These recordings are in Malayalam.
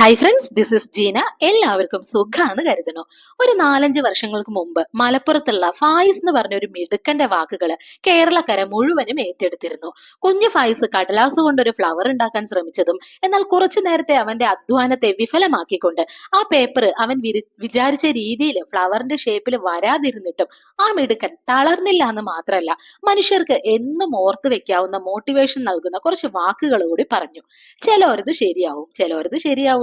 Hi friends this is Jeena എല്ലാവർക്കും സുഖാന്ന് കരുതുന്നു. ഒരു നാലഞ്ച് വർഷങ്ങൾക്ക് മുമ്പ് മലപ്പുറത്തുള്ള ഫായിസ് എന്ന് പറഞ്ഞ ഒരു മിടുക്കന്റെ വാക്കുകൾ കേരളക്കര മുഴുവനും ഏറ്റെടുത്തിരുന്നു. കുഞ്ഞു ഫായിസ് കടലാസ് കൊണ്ട് ഒരു ഫ്ലവർ ഉണ്ടാക്കാൻ ശ്രമിച്ചതും എന്നാൽ കുറച്ചു നേരത്തെ അവന്റെ അധ്വാനത്തെ വിഫലമാക്കിക്കൊണ്ട് ആ പേപ്പർ അവൻ വിചാരിച്ച രീതിയിൽ ഫ്ലവറിന്റെ ഷേപ്പിൽ വരാതിരുന്നിട്ടും ആ മിടുക്കൻ തളർന്നില്ല എന്ന് മാത്രമല്ല മനുഷ്യർക്ക് എന്നും ഓർത്തു വെക്കാവുന്ന മോട്ടിവേഷൻ നൽകുന്ന കുറച്ച് വാക്കുകൾ കൂടി പറഞ്ഞു. ചിലവരത് ശരിയാവും ചിലവരത്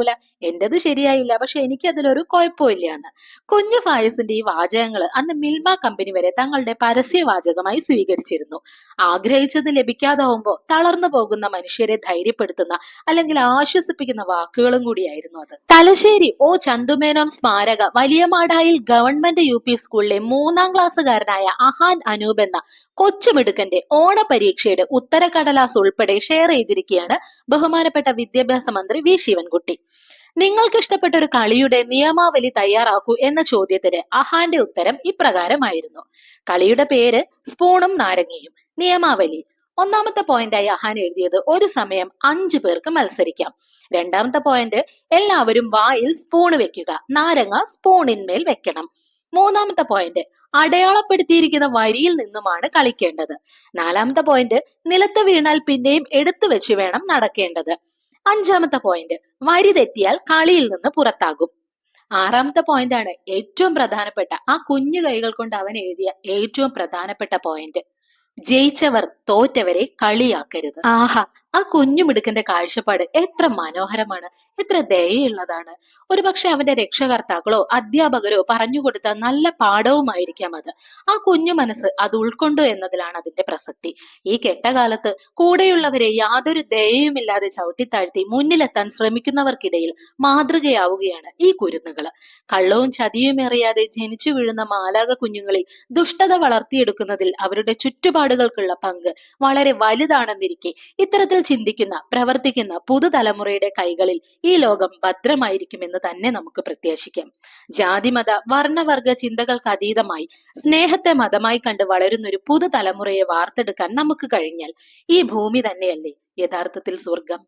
ശരിയാവൂല എന്റേത് ശരിയായില്ല. പക്ഷെ എനിക്ക് അതിലൊരു കുഴപ്പമില്ല എന്ന് കുഞ്ഞു ഫായസിന്റെ ഈ വാചകങ്ങൾ അന്ന് മിൽമ കമ്പനി വരെ തങ്ങളുടെ പരസ്യ വാചകമായി സ്വീകരിച്ചിരുന്നു. ആഗ്രഹിച്ചത് ലഭിക്കാതാവുമ്പോൾ തളർന്നു പോകുന്ന മനുഷ്യരെ ധൈര്യപ്പെടുത്തുന്ന അല്ലെങ്കിൽ ആശ്വസിപ്പിക്കുന്ന വാക്കുകളും കൂടിയായിരുന്നു അത്. തലശ്ശേരി ഓ ചന്തുമേനോൻ സ്മാരക വലിയമാടായിൽ ഗവൺമെന്റ് യു പി സ്കൂളിലെ മൂന്നാം ക്ലാസ്സുകാരനായ അഹാൻ അനൂപ് എന്ന കൊച്ചുമിടുക്കന്റെ ഓണപരീക്ഷയുടെ ഉത്തരക്കടലാസ് ഉൾപ്പെടെ ഷെയർ ചെയ്തിരിക്കുകയാണ് ബഹുമാനപ്പെട്ട വിദ്യാഭ്യാസ മന്ത്രി വി. ശിവൻകുട്ടി. നിങ്ങൾക്ക് ഇഷ്ടപ്പെട്ട ഒരു കളിയുടെ നിയമാവലി തയ്യാറാക്കൂ എന്ന ചോദ്യത്തിന് അഹാന്റെ ഉത്തരം ഇപ്രകാരമായിരുന്നു. കളിയുടെ പേര് സ്പൂണും നാരങ്ങയും. നിയമാവലി. ഒന്നാമത്തെ പോയിന്റായി അഹാൻ എഴുതിയത് ഒരു സമയം അഞ്ചു പേർക്ക് മത്സരിക്കാം. രണ്ടാമത്തെ പോയിന്റ് എല്ലാവരും വായിൽ സ്പൂണ് വെക്കുക. നാരങ്ങ സ്പൂണിന്മേൽ വെക്കണം. മൂന്നാമത്തെ പോയിന്റ് അടയാളപ്പെടുത്തിയിരിക്കുന്ന വരിയിൽ നിന്നുമാണ് കളിക്കേണ്ടത്. നാലാമത്തെ പോയിന്റ് നിലത്ത് വീണാൽ പിന്നെയും എടുത്തു വെച്ച് വേണം നടക്കേണ്ടത്. അഞ്ചാമത്തെ പോയിന്റ് വരി തെറ്റിയാൽ കളിയിൽ നിന്ന് പുറത്താകും. ആറാമത്തെ പോയിന്റ് ആണ് ഏറ്റവും പ്രധാനപ്പെട്ട ആ കുഞ്ഞു കൈകൾ കൊണ്ട് അവൻ എഴുതിയ ഏറ്റവും പ്രധാനപ്പെട്ട പോയിന്റ് ജയിച്ചവർ തോറ്റവരെ കളിയാക്കരുത്. ആഹാ ആ കുഞ്ഞു മിടുക്കന്റെ കാഴ്ചപ്പാട് എത്ര മനോഹരമാണ് എത്ര ദയുള്ളതാണ് ഒരുപക്ഷെ അവന്റെ രക്ഷകർത്താക്കളോ അധ്യാപകരോ പറഞ്ഞുകൊടുത്ത നല്ല പാഠവുമായിരിക്കാം അത്. ആ കുഞ്ഞു മനസ്സ് അത് ഉൾക്കൊണ്ടു എന്നതിലാണ് അതിന്റെ പ്രസക്തി. ഈ കെട്ടകാലത്ത് കൂടെയുള്ളവരെ യാതൊരു ദയയുമില്ലാതെ ചവിട്ടിത്താഴ്ത്തി മുന്നിലെത്താൻ ശ്രമിക്കുന്നവർക്കിടയിൽ മാതൃകയാവുകയാണ് ഈ കുരുന്നുകൾ. കള്ളവും ചതിയും എറിയാതെ ജനിച്ചു വീഴുന്ന മാലാക കുഞ്ഞുങ്ങളിൽ ദുഷ്ടത വളർത്തിയെടുക്കുന്നതിൽ അവരുടെ ചുറ്റുപാടുകൾക്കുള്ള പങ്ക് വളരെ വലുതാണെന്നിരിക്കെ ഇത്തരത്തിൽ ചിന്തിക്കുന്ന പ്രവർത്തിക്കുന്ന പുതുതലമുറയുടെ കൈകളിൽ ഈ ലോകം ഭദ്രമായിരിക്കുമെന്ന് തന്നെ നമുക്ക് പ്രത്യാശിക്കാം. ജാതിമത വർണവർഗ ചിന്തകൾക്ക് അതീതമായി സ്നേഹത്തെ മതമായി കണ്ട് വളരുന്ന ഒരു പുതുതലമുറയെ വാർത്തെടുക്കാൻ നമുക്ക് കഴിഞ്ഞാൽ ഈ ഭൂമി തന്നെയല്ലേ യഥാർത്ഥത്തിൽ സ്വർഗം